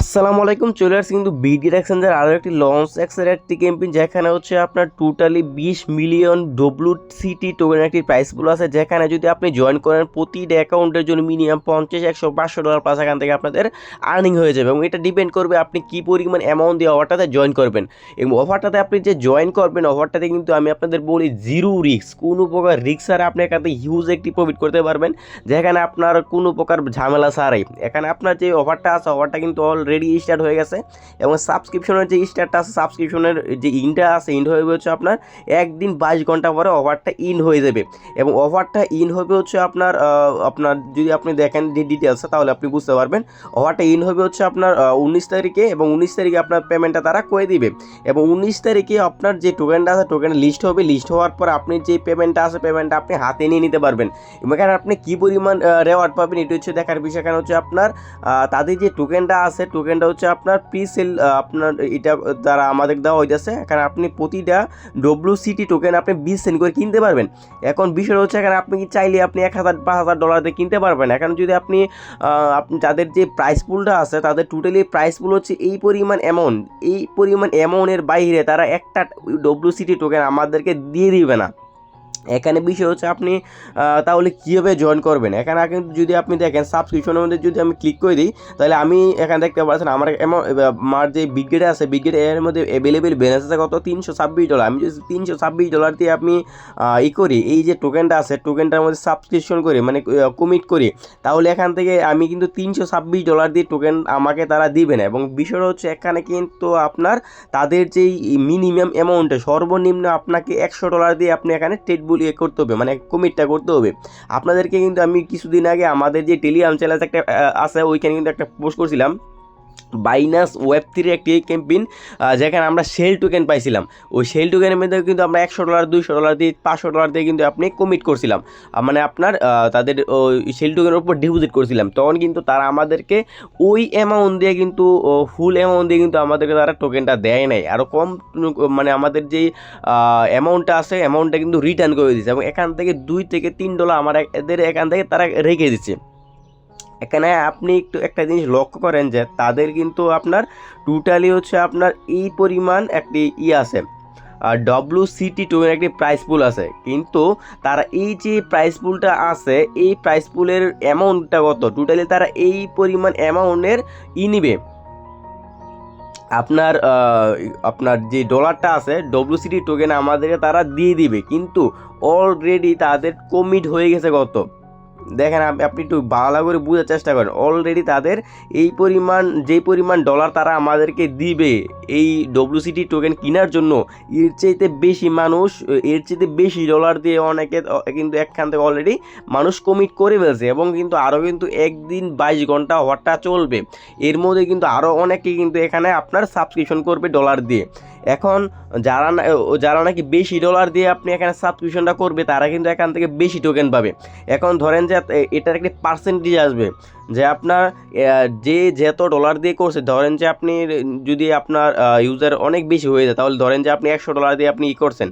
আসসালামু আলাইকুম, চলে আসছে কিন্তু বিডি এক্সচেঞ্জের আরও একটি লঞ্চ এক্সের একটি ক্যাম্পেইন যেখানে হচ্ছে আপনার টোটালি বিশ মিলিয়ন ডব্লু সিটি টোকেন একটি প্রাইসগুলো আছে। যেখানে যদি আপনি জয়েন করেন প্রতিটা অ্যাকাউন্টের জন্য মিনিমাম পঞ্চাশ, একশো, পাঁচশো ডলার প্লাস এখান থেকে আপনাদের আর্নিং হয়ে যাবে এবং এটা ডিপেন্ড করবে আপনি কী পরিমাণ অ্যামাউন্ট দিয়ে অফারটাতে জয়েন করবেন। এবং অফারটাতে আপনি যে জয়েন করবেন অফারটাতে কিন্তু আমি আপনাদের বলি জিরো রিস্ক কোনো প্রকার রিস্ক ছাড়া আপনি এখান থেকে হিউজ একটি প্রফিট করতে পারবেন। যেখানে আপনার কোনো প্রকার ঝামেলা ছাড়াই। এখানে আপনার যে অফারটা আছে অফারটা কিন্তু অলরেডি স্টার্ট হয়ে গেছে। এবং সাবস্ক্রিপশনের যে স্টার্টটা আছে সাবস্ক্রিপশনের যে ইনটা আছে ইন হবে হচ্ছে আপনার একদিন বাইশ ঘণ্টা পরে অফারটা ইন হয়ে যাবে। এবং অফারটা ইন হবে হচ্ছে আপনার আপনার যদি আপনি দেখেন যে ডিটেলসে তাহলে আপনি বুঝতে পারবেন। অফারটা ইন হবে হচ্ছে আপনার উনিশ তারিখে এবং উনিশ তারিখে আপনার পেমেন্টটা তারা করে দিবে। এবং উনিশ তারিখে আপনার যে টোকেনটা আছে টোকেন লিস্ট হবে লিস্ট হওয়ার পর আপনি যে পেমেন্টটা আছে পেমেন্টটা আপনি হাতে নিয়ে নিতে পারবেন। এবং এখানে আপনি কী পরিমাণ রেওয়ার্ড পাবেন, এটা হচ্ছে দেখার বিষয়। এখানে হচ্ছে আপনার তাদের যে টোকেনটা আছে টোকেনটা হচ্ছে আপনার প্রি সেল আপনার এটা দ্বারা আমাদের দেওয়া হইতেছে। এখানে আপনি প্রতিটা ডব্লিউ সিটি টোকেন আপনি বিশ সেন্ট করে কিনতে পারবেন। এখন বিষয় হচ্ছে এখানে আপনি কি চাইলে আপনি এক হাজার, পাঁচ হাজার ডলার দিয়ে কিনতে পারবেন। এখন যদি আপনি আপনি তাদের যে প্রাইস পুলটা আছে, তাদের টোটালি প্রাইস পুল হচ্ছে এই পরিমাণ অ্যামাউন্ট এই পরিমাণ অ্যামাউন্টের বাইরে তারা একটা ডব্লিউ সিটি টোকেন আমাদেরকে দিয়ে দিবে না। এখানে বিষয় হচ্ছে আপনি তাহলে কীভাবে জয়েন করবেন? এখানে কিন্তু যদি আপনি দেখেন সাবস্ক্রিপশনের মধ্যে যদি আমি ক্লিক করে দিই, তাহলে আমি এখানে দেখতে পাচ্ছেন আমার আমার যে বিগ্রেড আছে বিগ্রেড এর মধ্যে অ্যাভেলেবেল ব্যালেন্স আছে কত? তিনশো ছাব্বিশ ডলার আমি যদি তিনশো ছাব্বিশ ডলার দিয়ে আপনি ই করি, এই যে টোকেনটা আছে টোকেনটার মধ্যে সাবস্ক্রিপশন করি মানে কমিট করি, তাহলে এখান থেকে আমি কিন্তু তিনশো ছাব্বিশ ডলার দিয়ে টোকেন আমাকে তারা দিবে না। এবং বিষয়টা হচ্ছে এখানে কিন্তু আপনার তাদের যেই মিনিমাম অ্যামাউন্টে সর্বনিম্ন আপনাকে একশো ডলার দিয়ে আপনি এখানে ট্রেড ইয়ে করতে হবে মানে কমিটটা করতে হবে। আপনাদেরকে কিন্তু আমি কিছুদিন আগে আমাদের যে টেলিগ্রাম চ্যানেল একটা আছে, ওইখানে কিন্তু একটা পোস্ট করছিলাম। বাইনাস ওয়েব থ্রি একটি ক্যাম্পেইন যেখানে আমরা সেল টোকেন পাইছিলাম। ওই সেল টোকেনের মধ্যে কিন্তু আমরা একশো ডলার দুইশো ডলার দিয়ে, পাঁচশো ডলার দিয়ে কিন্তু আপনি কমিট করছিলাম। মানে আপনার তাদের ওই সেল টোকেনের উপর ডিপোজিট করছিলাম। তখন কিন্তু তারা আমাদেরকে ওই অ্যামাউন্ট দিয়ে কিন্তু ফুল অ্যামাউন্ট দিয়ে কিন্তু আমাদেরকে তারা টোকেনটা দেয় নাই। আরও কম মানে আমাদের যেই অ্যামাউন্টটা আছে অ্যামাউন্টটা কিন্তু রিটার্ন করে দিচ্ছে এবং এখান থেকে দুই থেকে তিন ডলার আমার এদের এখান থেকে তারা রেখে দিচ্ছে। এখানে আপনি একটু একটা জিনিস লক্ষ্য করেন যে তাদের কিন্তু আপনার টোটালি হচ্ছে আপনার এই পরিমাণ একটি ই আছে। আর ডব্লু সিটি টোকেন একটি প্রাইস পুল আছে। কিন্তু তারা এই যে প্রাইস পুলটা আছে, এই প্রাইস পুলের অ্যামাউন্টটা কত? টোটালি তারা এই পরিমাণ অ্যামাউন্টের ই নিবে। আপনার আপনার যে ডলারটা আছে ডব্লিউসিটি টোকেন আমাদেরকে তারা দিয়ে দিবে। কিন্তু অলরেডি তাদের কমিট হয়ে গেছে কত? দেখেন আপনি একটু ভালো করে বোঝার চেষ্টা করেন। অলরেডি তাদের এই পরিমাণ, যেই পরিমাণ ডলার তারা আমাদেরকে দিবে এই ডব্লিউসিটি টোকেন কেনার জন্য, এর চাইতে বেশি মানুষ, এর চাইতে বেশি ডলার দিয়ে অনেকে কিন্তু একখান থেকে অলরেডি মানুষ কমিট করে ফেলছে এবং কিন্তু আরও কিন্তু একদিন বাইশ ঘণ্টা হওয়ারটা চলবে। এর মধ্যে কিন্তু আরও অনেকে কিন্তু এখানে আপনার সাবস্ক্রিপশন করবে ডলার দিয়ে। এখন যারা যারা নাকি বেশি ডলার দিয়ে আপনি এখানে সাবস্ক্রিপশনটা করবে, তারা কিন্তু এখান থেকে বেশি টোকেন পাবে। এখন ধরেন যে এটার একটি পার্সেন্টেজ আসবে। যে আপনার যে যত ডলার দিয়ে করছে, ধরেন যে আপনি যদি আপনার ইউজার অনেক বেশি হয়ে যায়, তাহলে ধরেন যে আপনি একশো ডলার দিয়ে আপনি ই করছেন।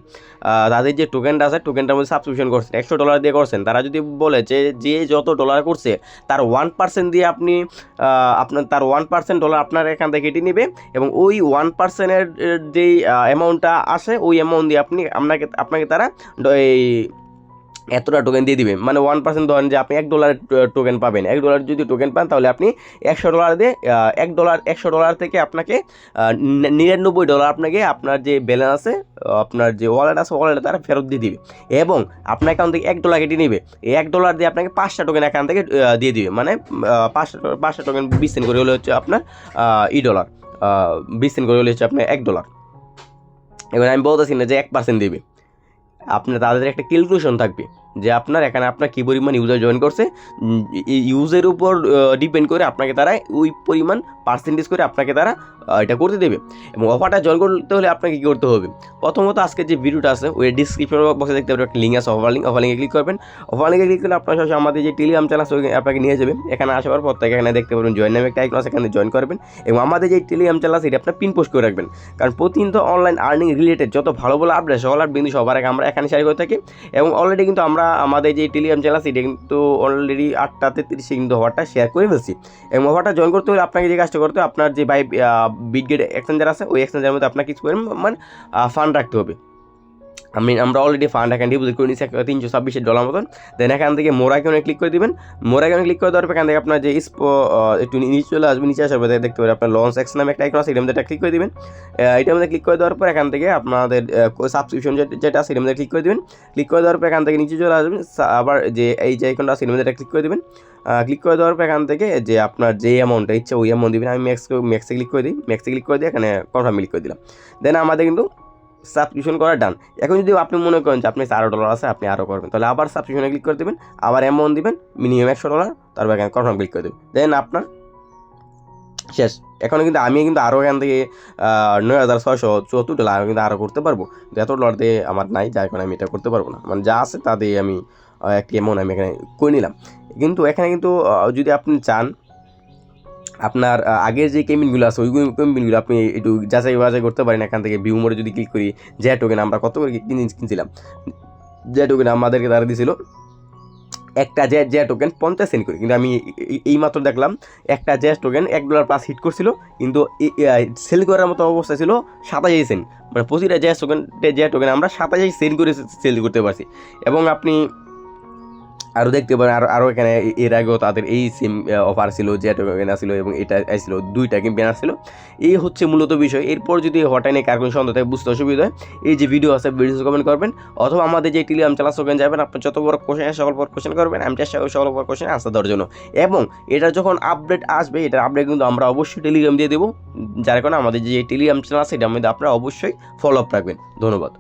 তাদের যে টোকেনটা আছে টোকেনটার মধ্যে সাবস্ক্রিপশন করছেন, একশো ডলার দিয়ে করছেন। তারা যদি বলে যে যে যত ডলার করছে, তার ওয়ান পার্সেন্ট দিয়ে আপনি আপনার, তার ওয়ান পার্সেন্ট ডলার আপনার এখান থেকে কেটে নেবে এবং ওই ওয়ান পার্সেন্টের যেই অ্যামাউন্টটা আসে, ওই অ্যামাউন্ট দিয়ে আপনি, আপনাকে আপনাকে তারা এই এতটা টোকেন দিয়ে দিবে মানে ওয়ান পার্সেন্ট ধরেন যে আপনি এক ডলার টোকেন পাবেন। এক ডলার যদি টোকেন পান, তাহলে আপনি একশো ডলার দিয়ে এক ডলার একশো ডলার থেকে আপনাকে নিরানব্বই ডলার আপনাকে আপনার যে ব্যালেন্স আছে, আপনার যে ওয়ালেট আছে ওয়ালেটে তারা ফেরত দিয়ে দিবে। এবং আপনার অ্যাকাউন্ট থেকে এক ডলার কেটে নিবে। এক ডলার দিয়ে আপনাকে পাঁচটা টোকেন এখান থেকে দিয়ে দিবে। মানে পাঁচটা পাঁচটা টোকেন বিশ সেন্ট করে হলে হচ্ছে আপনার ই ডলার বিশ সেন্ট করে হলে হচ্ছে আপনার এক ডলার এবার আমি বলতেছি না যে এক পার্সেন্ট দেবে। আপনার তাদের একটা ক্যালকুলেশন থাকবে। যে আপনার এখানে আপনার কী পরিমাণ ইউজার জয়েন করছে ইউজের উপর ডিপেন্ড করে আপনাকে তারা ওই পরিমাণ পার্সেন্টেজ করে আপনাকে তারা এটা করতে দেবে। এবং অফারটা জয়েন করতে হলে আপনাকে কী করতে হবে? প্রথমত আজকে যে ভিডিওটা আছে, ওই ডিসক্রিপশন বক্সে দেখতে পাবেন একটা লিঙ্ক আছে অফার লিঙ্ক অফার লিঙ্কে ক্লিক করবেন। অফার লিঙ্কে ক্লিক করলে আপনার সরাসরি আমাদের যে টেলিগ্রাম চ্যানেল আছে আপনাকে নিয়ে যাবে। এখানে আসার পর থেকে এখানে দেখতে পাবেন জয়েন নামে একটা আইকন আছে, এখানে জয়েন করবেন। এবং আমাদের যে টেলিগ্রাম চ্যানেল আছে, এটা আপনার পিন পোস্ট করে রাখবেন। কারণ প্রতিদিন তো অনলাইন আর্নিং রিলেটেড যত ভালো ভালো আপডেট সকল বিন্দু সবার আগে আমরা এখানে শেয়ার করে থাকি। এবং অলরেডি কিন্তু আমরা আমরা আমাদের যে টেলিগ্রাম চ্যানেল আছে, এটা কিন্তু অলরেডি আটটাতে তিরিশে কিন্তু অফারটা শেয়ার করে ফেলছি। এবং অফারটা জয়েন করতে হলে আপনাকে যে কাজটা করতে হবে, আপনার যে বাই বিটগেট এক্সচেঞ্জার আছে, ওই এক্সচেঞ্জারের মধ্যে আপনাকে কিছু মানে ফান্ড রাখতে হবে। আমি আমরা অলরেডি ফান্ড এখানে ডিপোজিট করে নিচ্ছি তিনশো ছাব্বিশের ডলার মতন। দেন এখান থেকে মোর আইকনে ক্লিক করে দিবেন। মোর আইকনে ক্লিক করে দেওয়ার পর এখান থেকে আপনার যে একটু নিচে চলে আসবে, নিচে আসার দেখতে পাবেন আপনার লঞ্চ এক্স নামে একটা আইকন আছে, এটার মধ্যে ক্লিক করে দিবেন। এটার মধ্যে ক্লিক করে দেওয়ার পর এখান থেকে আপনাদের সাবস্ক্রিপশন যেটা আছে, এটার মধ্যে ক্লিক করে দিবেন। ক্লিক করে দেওয়ার পর এখান থেকে নিচে চলে আসবেন আবার যে এই যে আইকনটা আছে, এটার ক্লিক করে দিবেন। ক্লিক করে দেওয়ার পর এখান থেকে যে আপনার যে অ্যামাউন্টটা ইচ্ছে, ওই অ্যামাউন্ট দিবেন। আমি ম্যাক্স ম্যাক্সে ক্লিক করে দিই। ম্যাক্সে ক্লিক করে দিয়ে এখানে কনফার্ম ক্লিক করে দিলাম। দেন আমাদের কিন্তু সাবস্ক্রিপশন করা ডান এখন যদি আপনি মনে করেন যে আপনি আরও ডলার আছে, আপনি আরও করবেন। তাহলে আবার সাবস্ক্রিপশনে ক্লিক করে দেবেন, আবার অ্যামাউন্ট দিবেন মিনিমাম একশো ডলার তারপর এখানে কনফার্ম ক্লিক করে দেবেন। দেন আপনার শেষ। এখন কিন্তু আমি কিন্তু আরও এখান থেকে নয় হাজার ছয়শো চুয়াত্তর ডলার আমি কিন্তু আরও করতে পারব। এত ডলার দিয়ে আমার নাই, যার কারণে আমি এটা করতে পারব না। মানে যা আছে তা দিয়ে আমি একটি অ্যামাউন্ট আমি এখানে করে নিলাম। কিন্তু এখানে কিন্তু যদি আপনি চান আপনার আগের যে কেমিনগুলো আছে, ওই কেমিনগুলো আপনি একটু যাচাই বাছাই করতে পারেন এখান থেকে। ভিউ মোড়ে যদি ক্লিক করি যে টোকেন আমরা কত করে কিনে- কিনছিলাম? যে টোকেন আমাদেরকে তারা দিয়েছিল একটা জে জ্যা টোকেন পঞ্চাশ সেন্ট করে। কিন্তু আমি এই- মাত্র দেখলাম একটা জে টোকেন এক ডলার প্লাস হিট করছিল, কিন্তু সেল করার মতো অবস্থা ছিল সাতাশ সেন্ট মানে প্রতিটা জে টোকেন জে টোকেন আমরা সাতাশ সেন্ট করে সেল করতে পারছি। এবং আপনি আরও দেখতে পারেন আরও আরও এখানে এর আগেও তাদের এই সিম অফার ছিল, যে টোকেন আসছিল এবং এটা আসছিল দুইটা গেম ব্যানার ছিল এই হচ্ছে মূলত বিষয়। এরপর যদি হঠাৎ কার কোনো সন্দেহ থাকে, বুঝতে অসুবিধা হয়। এই যে ভিডিও আছে ভিডিও কমেন্ট করবেন। অথবা আমাদের যে টেলিগ্রাম চ্যানেল ওখানে যাবেন। আপনি যত বড় কোশ্চেন সকল বড় কোশ্চেন করবেন। আমি চেষ্টা করি সকল বড় কোশ্চেন আনসার দেওয়ার জন্য। এবং এটা যখন আপডেট আসবে, এটার আপডেট কিন্তু আমরা অবশ্যই টেলিগ্রাম দিয়ে দেবো। যার কারণে আমাদের যে টেলিগ্রাম চ্যানেল আছে, এটার মধ্যে আপনারা অবশ্যই ফলো আপ রাখবেন। ধন্যবাদ।